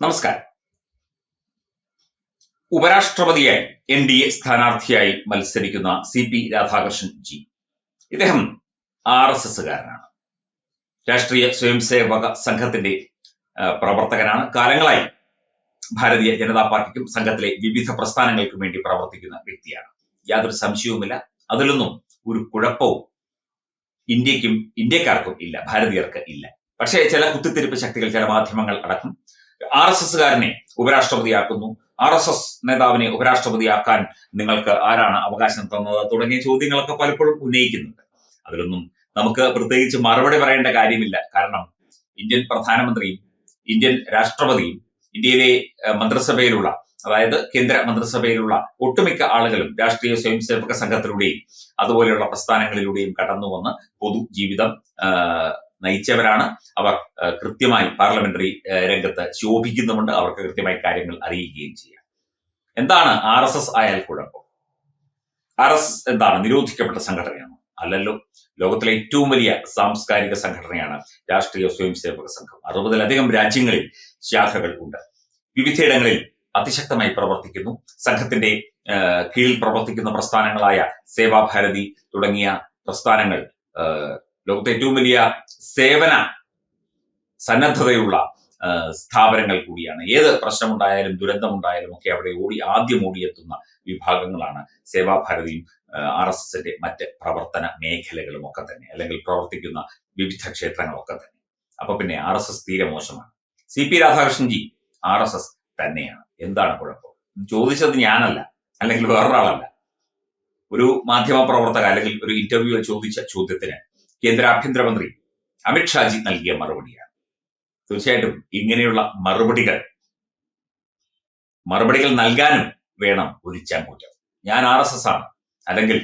നമസ്കാരം. ഉപരാഷ്ട്രപതിയായി N D A സ്ഥാനാർത്ഥിയായി മത്സരിക്കുന്ന സി പി രാധാകൃഷ്ണൻ ജി. ഇദ്ദേഹം ആർ എസ് എസ്സുകാരനാണ്. രാഷ്ട്രീയ സ്വയംസേവക സംഘത്തിന്റെ പ്രവർത്തകനാണ്. കാലങ്ങളായി ഭാരതീയ ജനതാ പാർട്ടിക്കും സംഘത്തിലെ വിവിധ പ്രസ്ഥാനങ്ങൾക്കും വേണ്ടി പ്രവർത്തിക്കുന്ന വ്യക്തിയാണ്. യാതൊരു സംശയവുമില്ല. അതിലൊന്നും ഒരു കുഴപ്പവും ഇന്ത്യക്കും ഇന്ത്യക്കാർക്കും ഇല്ല ഭാരതീയർക്ക് ഇല്ല. പക്ഷേ ചില കുത്തിത്തിരിപ്പ് ശക്തികൾ ചില മാധ്യമങ്ങൾ അടക്കം ആർ എസ് എസ്സുകാരനെ ഉപരാഷ്ട്രപതിയാക്കുന്നു. ആർ എസ് എസ് നേതാവിനെ ഉപരാഷ്ട്രപതിയാക്കാൻ നിങ്ങൾക്ക് ആരാണ് അവകാശം തന്നത് തുടങ്ങിയ ചോദ്യങ്ങളൊക്കെ പലപ്പോഴും ഉന്നയിക്കുന്നുണ്ട്. അതിലൊന്നും നമുക്ക് പ്രത്യേകിച്ച് മറുപടി പറയേണ്ട കാര്യമില്ല. കാരണം ഇന്ത്യൻ പ്രധാനമന്ത്രിയും ഇന്ത്യൻ രാഷ്ട്രപതിയും ഇന്ത്യയിലെ മന്ത്രിസഭയിലുള്ള അതായത് കേന്ദ്ര മന്ത്രിസഭയിലുള്ള ഒട്ടുമിക്ക ആളുകളും രാഷ്ട്രീയ സ്വയംസേവക സംഘത്തിലൂടെയും അതുപോലെയുള്ള പ്രസ്ഥാനങ്ങളിലൂടെയും കടന്നു വന്ന് പൊതുജീവിതം നയിച്ചവരാണ്. അവർ കൃത്യമായി പാർലമെന്ററി രംഗത്ത് ശോഭിക്കുന്നുമുണ്ട്. അവർക്ക് കൃത്യമായി കാര്യങ്ങൾ അറിയിക്കുകയും ചെയ്യാം. എന്താണ് ആർ എസ് എസ് ആയാൽ കുഴപ്പം? ആർ എസ് എസ് എന്താണ്? നിരോധിക്കപ്പെട്ട സംഘടനയാണ്? അല്ലല്ലോ. ലോകത്തിലെ ഏറ്റവും വലിയ സാംസ്കാരിക സംഘടനയാണ് രാഷ്ട്രീയ സ്വയംസേവക സംഘം. അറുപതിലധികം രാജ്യങ്ങളിൽ ശാഖകൾ ഉണ്ട്. വിവിധയിടങ്ങളിൽ അതിശക്തമായി പ്രവർത്തിക്കുന്നു. സംഘത്തിന്റെ കീഴിൽ പ്രവർത്തിക്കുന്ന പ്രസ്ഥാനങ്ങളായ സേവാഭാരതി തുടങ്ങിയ പ്രസ്ഥാനങ്ങൾ ലോകത്തെ ഏറ്റവും വലിയ സേവന സന്നദ്ധതയുള്ള സ്ഥാപനങ്ങൾ കൂടിയാണ്. ഏത് പ്രശ്നമുണ്ടായാലും ദുരന്തമുണ്ടായാലും ഒക്കെ അവിടെ ഓടി ആദ്യം ഓടിയെത്തുന്ന വിഭാഗങ്ങളാണ് സേവാഭാരതിയും ആർ എസ് എസിന്റെ മറ്റ് പ്രവർത്തന മേഖലകളും ഒക്കെ തന്നെ അല്ലെങ്കിൽ പ്രവർത്തിക്കുന്ന വിവിധ ക്ഷേത്രങ്ങളൊക്കെ തന്നെ. അപ്പൊ പിന്നെ ആർ എസ് എസ് തീരെ മോശമാണ്. C P Radhakrishnan ji R S S തന്നെയാണ്. എന്താണ് കുഴപ്പം? ചോദിച്ചത് ഞാനല്ല അല്ലെങ്കിൽ വേറൊരാളല്ല. ഒരു മാധ്യമ പ്രവർത്തക അല്ലെങ്കിൽ ഒരു ഇന്റർവ്യൂ ചോദിച്ച ചോദ്യത്തിന് കേന്ദ്ര ആഭ്യന്തരമന്ത്രി അമിത്ഷാജി നൽകിയ മറുപടിയാണ്. തീർച്ചയായിട്ടും ഇങ്ങനെയുള്ള മറുപടികൾ മറുപടികൾ നൽകാനും വേണം ഒരു ചങ്കൂറ്റം ഞാൻ ആർ എസ് എസ് ആണ്. അല്ലെങ്കിൽ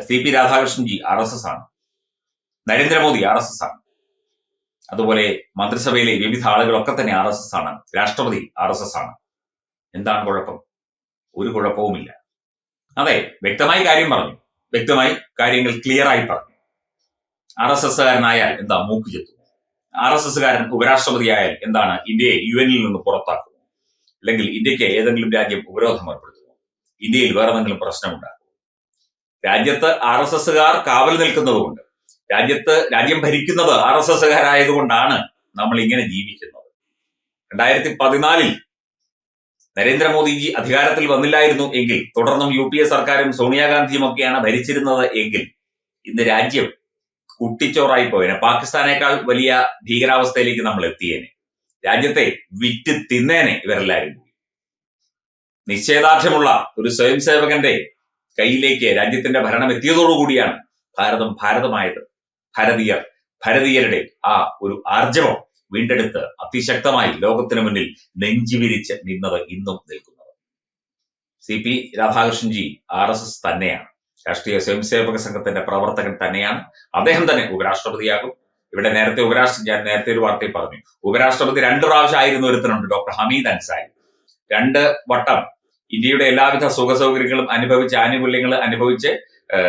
C P Radhakrishnan ji R S S ആണ്. നരേന്ദ്രമോദി ആർ എസ് എസ് ആണ്. അതുപോലെ മന്ത്രിസഭയിലെ വിവിധ ആളുകളൊക്കെ തന്നെ ആർ എസ് എസ് ആണ്. രാഷ്ട്രപതി ആർ എസ് എസ് ആണ്. എന്താണ് കുഴപ്പം? ഒരു കുഴപ്പവുമില്ല. അതെ വ്യക്തമായി കാര്യം പറഞ്ഞു. വ്യക്തമായി കാര്യങ്ങൾ ക്ലിയർ ആയി പറഞ്ഞു. ആർ എസ് എസ്സുകാരനായാൽ എന്താ മൂക്ക് ചെത്തും ആർ എസ് എസ്സുകാരൻ ഉപരാഷ്ട്രപതിയായാൽ എന്താണ് ഇന്ത്യയെ യു എനിൽ നിന്ന് പുറത്താക്കും. അല്ലെങ്കിൽ ഇന്ത്യയ്ക്ക് ഏതെങ്കിലും രാജ്യം ഉപരോധം ഏർപ്പെടുത്തുമോ? ഇന്ത്യയിൽ വേറെ എന്തെങ്കിലും പ്രശ്നമുണ്ടാകും രാജ്യത്ത് ആർ എസ് എസ്സുകാർ കാവൽ നിൽക്കുന്നതുകൊണ്ട് രാജ്യത്ത് രാജ്യം ഭരിക്കുന്നത് ആർ എസ് എസ്സുകാരായതുകൊണ്ടാണ് നമ്മൾ ഇങ്ങനെ ജീവിക്കുന്നത്. രണ്ടായിരത്തി പതിനാലിൽ നരേന്ദ്രമോദിജി അധികാരത്തിൽ വന്നില്ലായിരുന്നു എങ്കിൽ തുടർന്നും യു പി എ സർക്കാരും സോണിയാഗാന്ധിയും ഒക്കെയാണ് ഭരിച്ചിരുന്നത് എങ്കിൽ ഇന്ന് രാജ്യം കുട്ടിച്ചോറായി പോയേനെ. പാകിസ്ഥാനേക്കാൾ വലിയ ഭീകരാവസ്ഥയിലേക്ക് നമ്മൾ എത്തിയേനെ. രാജ്യത്തെ വിറ്റ് തിന്നേനെ ഇവരെല്ലാവരും നിശ്ചയദാർഢ്യമുള്ള ഒരു സ്വയം സേവകന്റെ കയ്യിലേക്ക് രാജ്യത്തിന്റെ ഭരണം എത്തിയതോടുകൂടിയാണ് ഭാരതം ഭാരതമായത്. ഭാരതീയർ ഭാരതീയരുടെ ആ ഒരു ആർജവം വീണ്ടെടുത്ത് അതിശക്തമായി ലോകത്തിന് മുന്നിൽ നെഞ്ചുവിരിച്ച് നിന്നത് ഇന്നും നിൽക്കുന്നത്. C P Radhakrishnan ji R S S തന്നെയാണ്. രാഷ്ട്രീയ സ്വയംസേവക സംഘത്തിന്റെ പ്രവർത്തകൻ തന്നെയാണ്. അദ്ദേഹം തന്നെ ഉപരാഷ്ട്രപതിയാകും. ഇവിടെ നേരത്തെ ഉപരാഷ്ട്ര ഞാൻ നേരത്തെ ഒരു വാർത്തയിൽ പറഞ്ഞു. ഉപരാഷ്ട്രപതി രണ്ട് പ്രാവശ്യം ആയിരുന്നു ഒരുത്തനുണ്ട് ഡോക്ടർ ഹമീദ് അൻസാരി. രണ്ട് വട്ടം ഇന്ത്യയുടെ എല്ലാവിധ സുഖ സൗകര്യങ്ങളും അനുഭവിച്ച് ആനുകൂല്യങ്ങൾ അനുഭവിച്ച്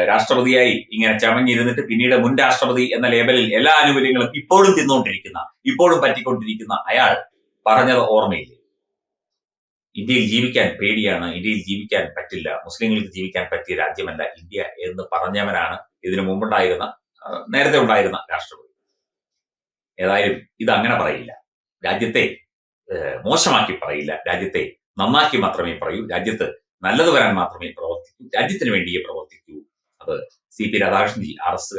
രാഷ്ട്രപതിയായി ഇങ്ങനെ ചമഞ്ഞിരുന്നിട്ട് പിന്നീട് മുൻ രാഷ്ട്രപതി എന്ന ലേബലിൽ എല്ലാ ആനുകൂല്യങ്ങളും ഇപ്പോഴും തിന്നുകൊണ്ടിരിക്കുന്ന ഇപ്പോഴും പറ്റിക്കൊണ്ടിരിക്കുന്ന അയാൾ പറഞ്ഞത് ഓർമ്മയില്ലേ? ഇന്ത്യയിൽ ജീവിക്കാൻ പേടിയാണ് ഇന്ത്യയിൽ ജീവിക്കാൻ പറ്റില്ല മുസ്ലിങ്ങൾക്ക് ജീവിക്കാൻ പറ്റിയ രാജ്യമല്ല ഇന്ത്യ എന്ന് പറഞ്ഞവനാണ് ഇതിനു മുമ്പുണ്ടായിരുന്ന നേരത്തെ ഉണ്ടായിരുന്ന രാഷ്ട്രപതി. ഏതായാലും ഇത് അങ്ങനെ പറയില്ല. രാജ്യത്തെ മോശമാക്കി പറയില്ല. രാജ്യത്തെ നന്നാക്കി മാത്രമേ പറയൂ. രാജ്യത്ത് നല്ലത് വരാൻ മാത്രമേ പ്രവർത്തിക്കൂ. രാജ്യത്തിന് വേണ്ടിയേ പ്രവർത്തിക്കൂ. അത് സി പി രാധാകൃഷ്ണൻജി എസ്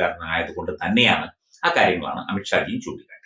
തന്നെയാണ് ആ കാര്യങ്ങളാണ് അമിത്ഷാജിയും ചൂണ്ടിക്കാട്ടിയത്